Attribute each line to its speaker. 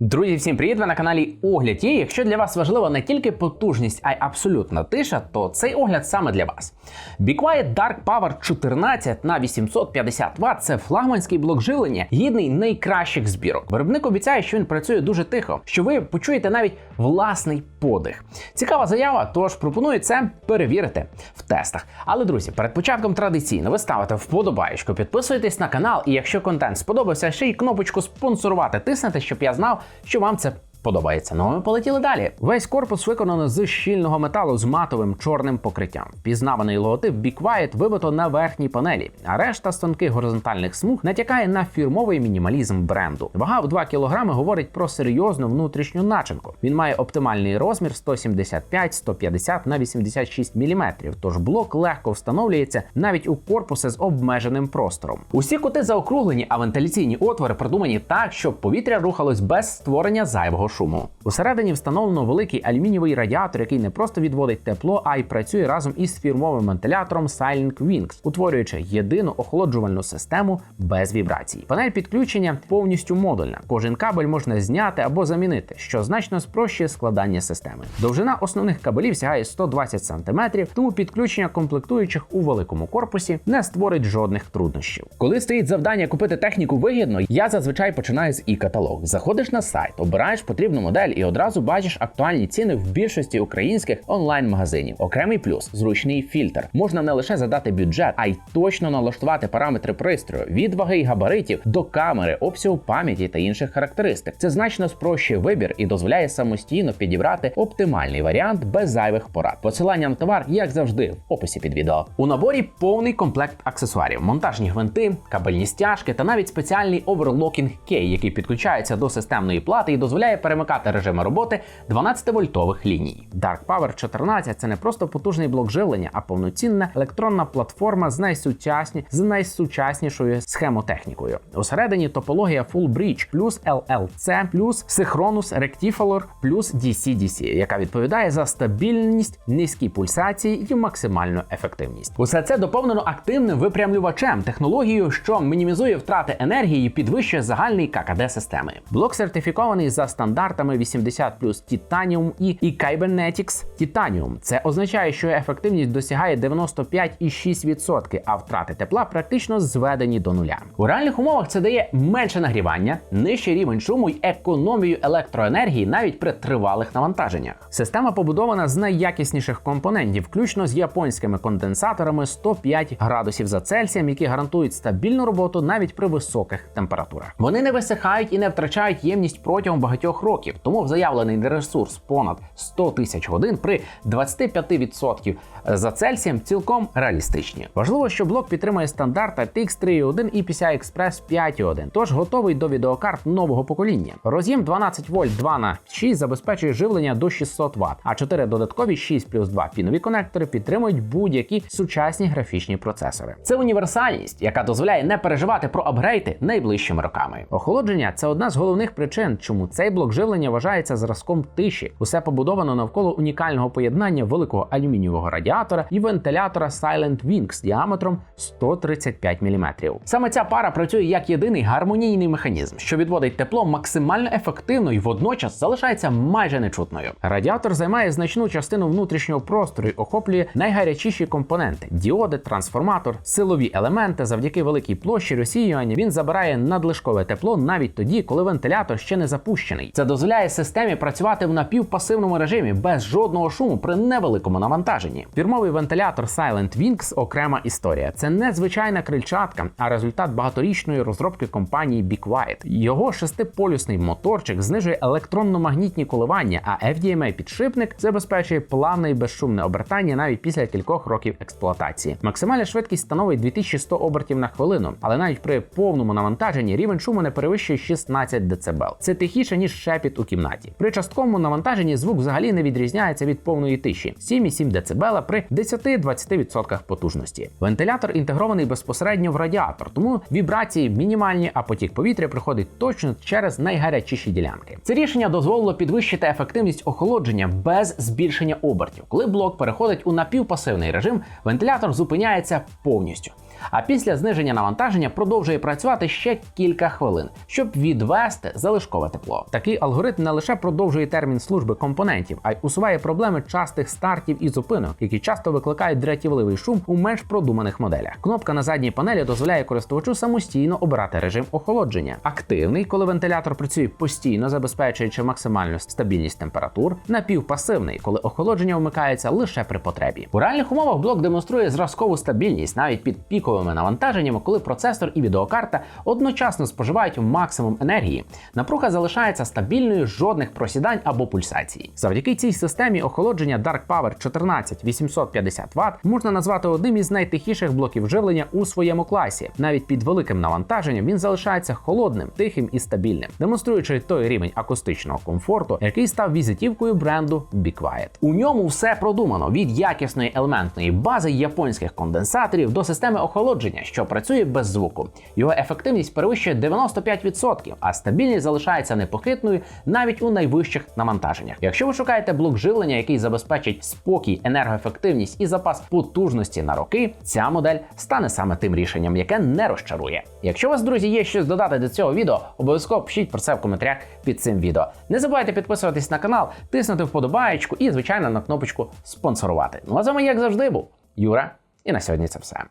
Speaker 1: Друзі, всім привіт! Ви на каналі Огляд є. Якщо для вас важлива не тільки потужність, а й абсолютна тиша, то цей огляд саме для вас. Be Quiet Dark Power 14 на 850 Вт – це флагманський блок живлення, гідний найкращих збірок. Виробник обіцяє, що він працює дуже тихо, що ви почуєте навіть власний подих. Цікава заява, тож пропоную це перевірити в тестах. Але друзі, перед початком традиційно ви ставите вподобаєчку, підписуєтесь на канал, і якщо контент сподобався, ще й кнопочку спонсорувати тиснете, щоб я знав, що вам це подобається. Ну ми полетіли далі. Весь корпус виконано з щільного металу з матовим чорним покриттям. Пізнаваний логотип Be Quiet вибито на верхній панелі, а решта з тонких горизонтальних смуг натякає на фірмовий мінімалізм бренду. Вага в 2 кг говорить про серйозну внутрішню начинку. Він має оптимальний розмір 175-150 на 86 мм, тож блок легко встановлюється навіть у корпуси з обмеженим простором. Усі кути заокруглені, а вентиляційні отвори продумані так, щоб повітря рухалось без створення зайвого шуму. Усередині встановлено великий алюмінієвий радіатор, який не просто відводить тепло, а й працює разом із фірмовим вентилятором Silent Wings, утворюючи єдину охолоджувальну систему без вібрацій. Панель підключення повністю модульна. Кожен кабель можна зняти або замінити, що значно спрощує складання системи. Довжина основних кабелів сягає 120 см, тому підключення комплектуючих у великому корпусі не створить жодних труднощів. Коли стоїть завдання купити техніку вигідно, я зазвичай починаю з і-каталог. Заходиш на сайт, обираєш потрібну модель і одразу бачиш актуальні ціни в більшості українських онлайн-магазинів. Окремий плюс зручний фільтр. Можна не лише задати бюджет, а й точно налаштувати параметри пристрою від ваги й габаритів до камери, обсягу пам'яті та інших характеристик. Це значно спрощує вибір і дозволяє самостійно підібрати оптимальний варіант без зайвих порад. Посилання на товар, як завжди, в описі під відео. У наборі повний комплект аксесуарів, монтажні гвинти, кабельні стяжки та навіть спеціальний оверлокінг кей, який підключається до системної плати і дозволяє перемикати режими роботи 12-вольтових ліній. Dark Power 14 це не просто потужний блок живлення, а повноцінна електронна платформа з найсучасні з найсучаснішою схемотехнікою. Усередині топологія Full Bridge плюс LLC плюс Synchronous Rectifier плюс DC-DC, яка відповідає за стабільність, низькі пульсації і максимальну ефективність. Усе це доповнено активним випрямлювачем, технологією, що мінімізує втрати енергії і підвищує загальний ККД системи. Блок сертифікований за стандартами 80 Titanium і, і Kybernetics Titanium. Це означає, що ефективність досягає 95,6%, а втрати тепла практично зведені до нуля. У реальних умовах це дає менше нагрівання, нижчий рівень шуму й економію електроенергії навіть при тривалих навантаженнях. Система побудована з найякісніших компонентів, включно з японськими конденсаторами 105 градусів за Цельсієм, які гарантують стабільну роботу навіть при високих температурах. Вони не висихають і не втрачають ємність протягом багатьох років, тому в заявлений ресурс понад 100 тисяч годин при 25% за Цельсієм цілком реалістичні. Важливо, що блок підтримує стандарт RTX 3.1 і PCI Express 5.1, тож готовий до відеокарт нового покоління. Роз'єм 12 вольт 2 на 6 забезпечує живлення до 600 Вт, а 4 додаткові 6 плюс 2 пінові конектори підтримують будь-які сучасні графічні процесори. Це універсальність, яка дозволяє не переживати про апгрейди найближчими роками. Охолодження це одна з головних причин, чому цей блок живлення вважається зразком тиші. Усе побудовано навколо унікального поєднання великого алюмінієвого радіатора і вентилятора Silent Wings діаметром 135 мм. Саме ця пара працює як єдиний гармонійний механізм, що відводить тепло максимально ефективно і водночас залишається майже нечутною. Радіатор займає значну частину внутрішнього простору і охоплює найгарячіші компоненти: діоди, трансформатор, силові елементи. Завдяки великій площі розсіювання він забирає надлишкове тепло навіть тоді, коли вентилятор ще не запущений. Це дозволяє системі працювати в напівпасивному режимі без жодного шуму при невеликому навантаженні. Фірмовий вентилятор Silent Wings окрема історія. Це не звичайна крильчатка, а результат багаторічної розробки компанії Quiet. Його шестиполюсний моторчик знижує електронно-магнітні коливання, а FDMA підшипник забезпечує плавне і безшумне обертання навіть після кількох років експлуатації. Максимальна швидкість становить 2100 обертів на хвилину, але навіть при повному навантаженні рівень шуму не перевищує 16 дБ. Це тихіше ніж шепіт у кімнаті. При частковому навантаженні звук взагалі не відрізняється від повної тиші 7,7 дБ при 10-20% потужності. Вентилятор інтегрований безпосередньо в радіатор, тому вібрації мінімальні, а потік повітря приходить точно через найгарячіші ділянки. Це рішення дозволило підвищити ефективність охолодження без збільшення обертів. Коли блок переходить у напівпасивний режим, вентилятор зупиняється повністю. А після зниження навантаження продовжує працювати ще кілька хвилин, щоб відвести залишкове тепло. Такий алгоритм не лише продовжує термін служби компонентів, а й усуває проблеми частих стартів і зупинок, які часто викликають дратівливий шум у менш продуманих моделях. Кнопка на задній панелі дозволяє користувачу самостійно обирати режим охолодження. Активний, коли вентилятор працює постійно, забезпечуючи максимальну стабільність температур, напівпасивний, коли охолодження вмикається лише при потребі. У реальних умовах блок демонструє зразкову стабільність навіть під піковими навантаженнями, коли процесор і відеокарта одночасно споживають максимум енергії. Напруга залишається стабільною, жодних просідань або пульсацій. Завдяки цій системі охолодження Dark Power 14850 Вт можна назвати одним із найтихіших блоків живлення у своєму класі. Навіть під великим навантаженням він залишається холодним, тихим і стабільним, демонструючи той рівень акустичного комфорту, який став візитівкою бренду Be Quiet. У ньому все продумано від якісної елементної бази японських конденсаторів до системи охолодження, що працює без звуку. Його ефективність перевищує 95%, а стабільність залишається непохитною навіть у найвищих навантаженнях. Якщо ви шукаєте блок живлення, який забезпечить спокій, енергоефективність і запас потужності на роки, ця модель стане саме тим рішенням, яке не розчарує. Якщо у вас, друзі, є щось додати до цього відео, обов'язково пишіть про це в коментарях під цим відео. Не забувайте підписуватись на канал, тиснути вподобаєчку і, звичайно, на кнопочку спонсорувати. Ну а з вами, як завжди, був Юра, і на сьогодні це все.